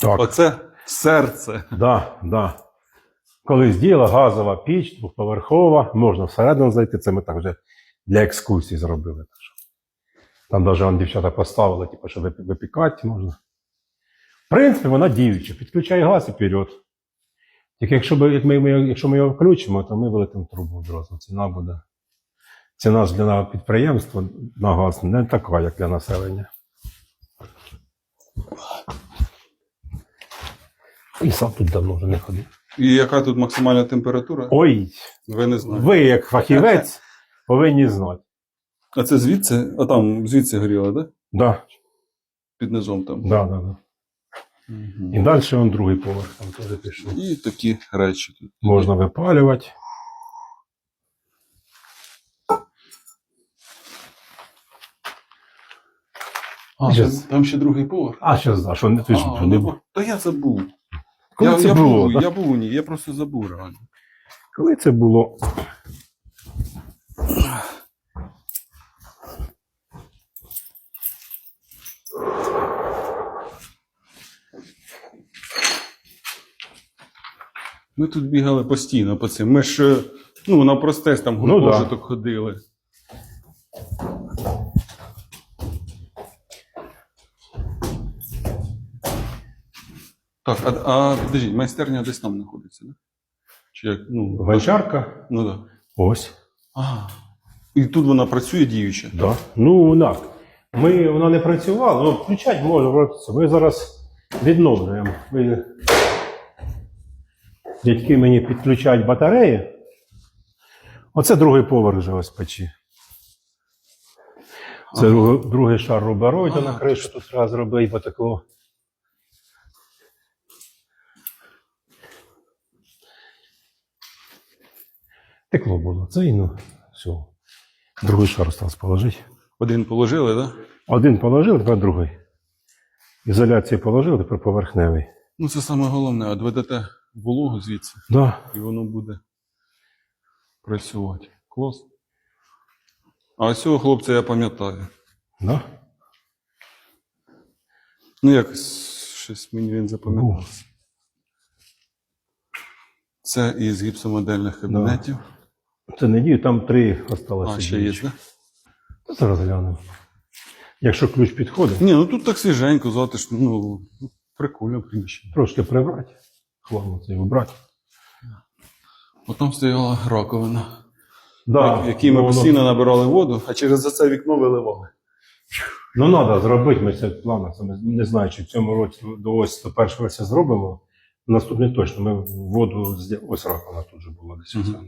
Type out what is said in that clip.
Так. Оце серце. Да, да. Колись діяла газова піч, двоповерхова, можна всередину зайти. Це ми так вже для екскурсії зробили. Там навіть дівчата поставили, типу, що випікати можна. В принципі, вона діюча, підключає газ і вперед. Тільки якщо, би- як ми, ми- якщо ми його включимо, то ми вилетимо трубу одразу. Ціна буде. Ціна ж для підприємства на газ не така, як для населення. І сам тут давно вже не ходив. І яка тут максимальна температура? Ой, Ви не знаєте. ви, як фахівець, повинні знати. А це звідси? А там звідси горіло, да? Да, Під низом там. да, да, да. Мгм. І далі он другий поверх там теж пішов. І такі речі тут. Можна випалювати. А, Щас. там, там ще другий поверх. А зараз, а що не ти ж А, не ну, був? Та я забув. Коли я, це я, було? був, я був у ній, я просто забув реально. Коли це було? Ми тут бігали постійно по цим. Ми ж е, ну, на простець там Ну, да. гуртожиток ходили. Так, а, а подождіть, майстерня десь там знаходиться, да? Чи як? Ну, Гончарка. ну да. Ось. Ага. І тут вона працює діюча. Да. Ну, так. Ми, вона не працювала, ну, включати можна. Ми зараз відновлюємо. Ми... Дядьки мені підключають батареї. Оце другий поверх вже ось печі. Це Ага. другий шар рубероїду Ага. на кришу тут треба зробити, бо такло. Текло було. Це і ну, все. Другий шар осталось положити. Один положили, так? Да? Один положили, тепер другий. Ізоляцію положили, тепер поверхневий. Ну, це саме головне, от ведете вологу звідси, Да. і воно буде працювати. Клас. А ось цього хлопця я пам'ятаю. Да. Ну, якось щось мені він запам'ятався. Це із гіпсомодельних кабінетів. Це не дію, там три осталося. а, ще є, так? Та Зараз глянемо. Якщо ключ підходить, Ні, ну тут так свіженько, затишно, ну, прикольно приміщення. трошки прибрати. Хламу цей вибрати. От там стояла раковина, Да, в якій ми ну, воно- постійно набирали воду, а через це вікно виливали. Ну, треба зробити, ми це в планах. Не знаю, чи в цьому році до ось до першого версія зробимо. Наступний точно. Ми воду ось раковина тут же була десь. Мгм. оце.